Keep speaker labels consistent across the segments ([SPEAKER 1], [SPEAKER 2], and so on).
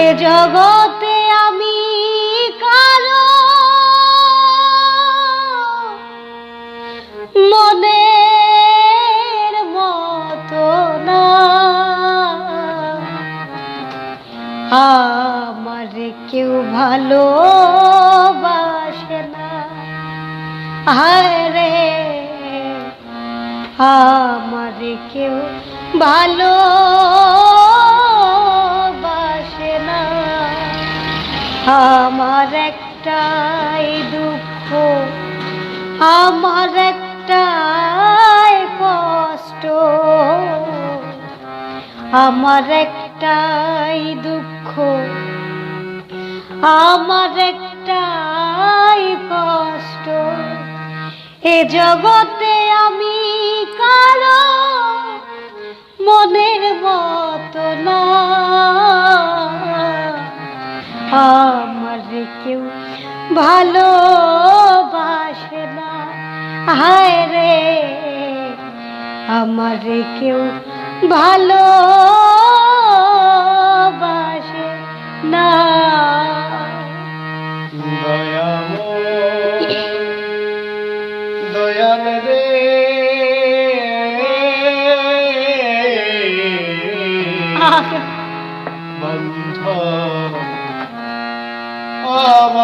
[SPEAKER 1] এ জগতে আমি কারও মনের মতো না। আমার কেউ ভালোবাসে না। হায় রে, আমার কেউ ভালোবাসে আমার একটাই দুঃখ, আমার একটাই কষ্ট, আমার একটাই দুঃখ, আমার একটাই কষ্ট। এ জগতে আমি কারও মনের মতো না। ভালোবাসে না। হায় রে আমার কেউ ভালোবাসে না।
[SPEAKER 2] দয়াময় দয়াল রে।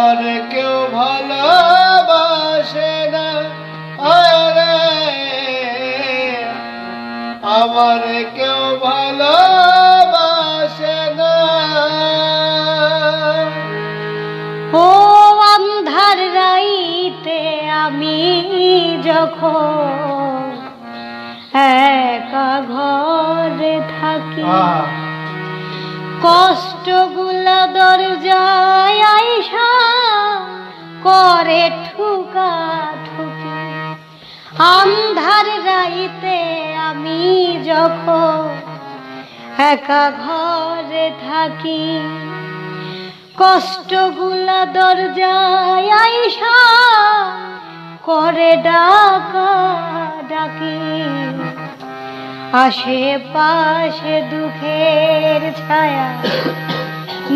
[SPEAKER 2] আমার কেউ ভালোবাসে না। আরে আমার কেউ ভালোবাসে না।
[SPEAKER 1] ও আন্ধার রাইতে আমি যখন একা ঘরে থাকি কষ্টগুলা আইসা করে ঠুকা ঠুকি। আন্ধার রাইতে আমি যখন একা ঘরে থাকি, কষ্টগুলা দরজায় আইসা করে ডাকা ডাকি। আশেপাশে দুঃখের ছায়া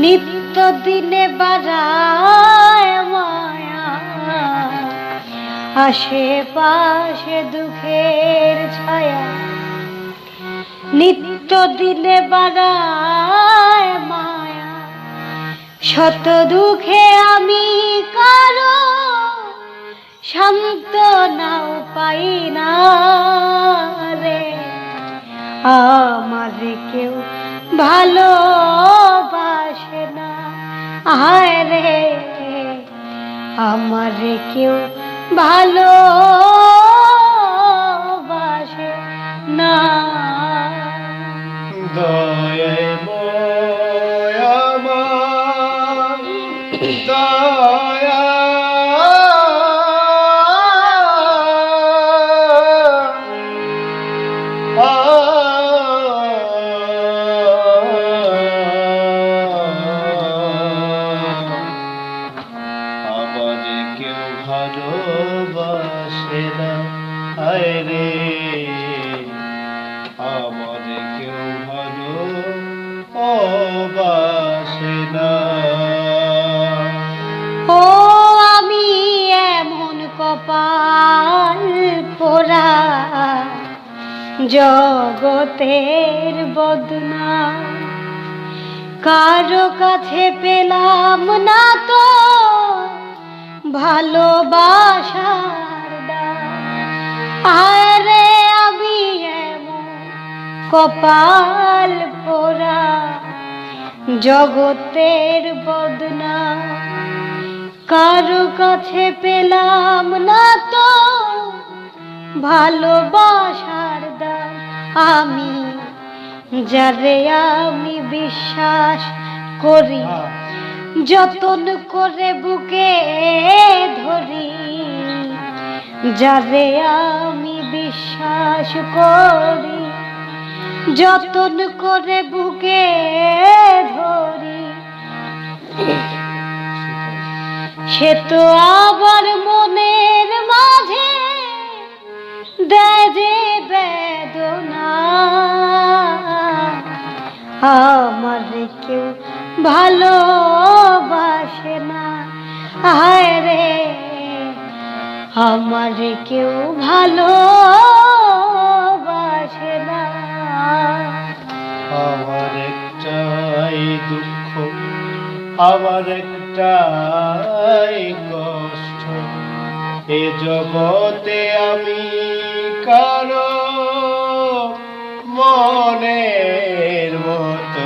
[SPEAKER 1] নিত্য দিনে মায়া আশেপাশে দুঃখের ছায়া। নিত্য দিনে বাড়ায় মায়া। শত দুঃখে আমি কারও শান্ত নাও পাই না রে। আমার কেউ ভালোবাসে না। হায় রে, আমার কেউ ভালোবাসে
[SPEAKER 2] হায় রে। আমার কেউ ভালো বাসে না।
[SPEAKER 1] ও আমি এমন কপাল পোড়া জগতের বদনা। কারও কাছে পেলাম না তো ভালোবাসার কপাল পোড়া, জগতের বদনা। কারও কাছে পেলাম না তো ভালোবাসার দাম। আমি, যারে আমি বিশ্বাস করি, যতন করে বুকে ধরি, যারে আমি বিশ্বাস করি। যতন করে বুকে ধরি, সে তো আবার মনের মাঝে দেয় বেদনা। আমার কেউ ভালোবাসে না, হায় রে, আমার কেউ ভালোবাসে
[SPEAKER 2] আমার একটাই কষ্ট এ জগতে আমি কারও মনের মতো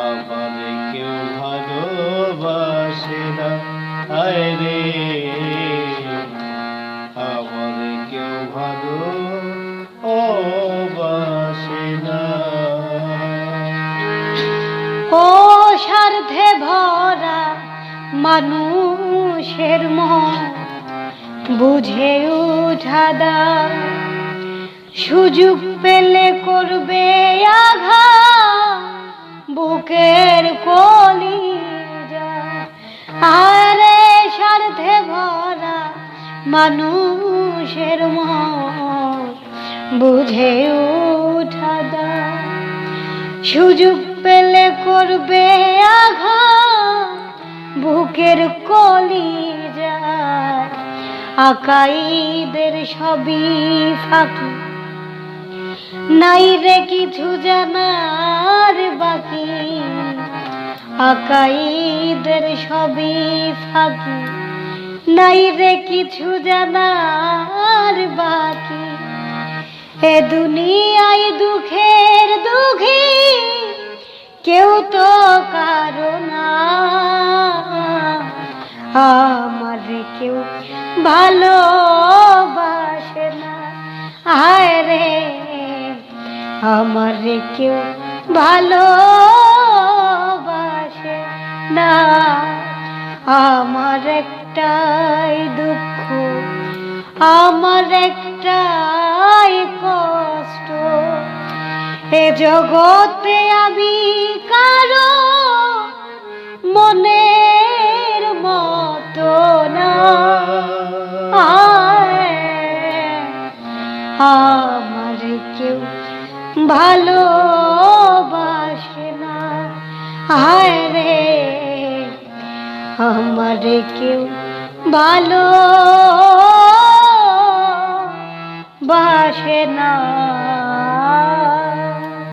[SPEAKER 2] আমার কেউ ভালোবাসে না। হায় রে।
[SPEAKER 1] স্বার্থে ভরা মানুষের মন, বুঝে উঠাদা সুযোগ পেলে করবে আঘা বুকের কলি আরে স্বার্থে ভরা মানুষের মন, বুঝে উঠাদা সুযোগ করবে আঘা বুকের কলি যায়। আকাইদের সবই ফাঁকি। নাই রে কিছু জানার বাকি। আকাইদের সবই ফাঁকি। নাই রে কিছু জানার বাকি। এ দুনিয়ায় দুঃখের দুঃখী তো না আমার কেউ ভালোবাসে না। হায় রে, আমার কেউ ভালোবাসে না। আমার একটাই দুঃখ, আমার একটাই কষ্ট। এ জগতে মনের মতো না। আমার কেউ ভালোবাসে না। হায় রে আমার কেউ ভালো বাসে না।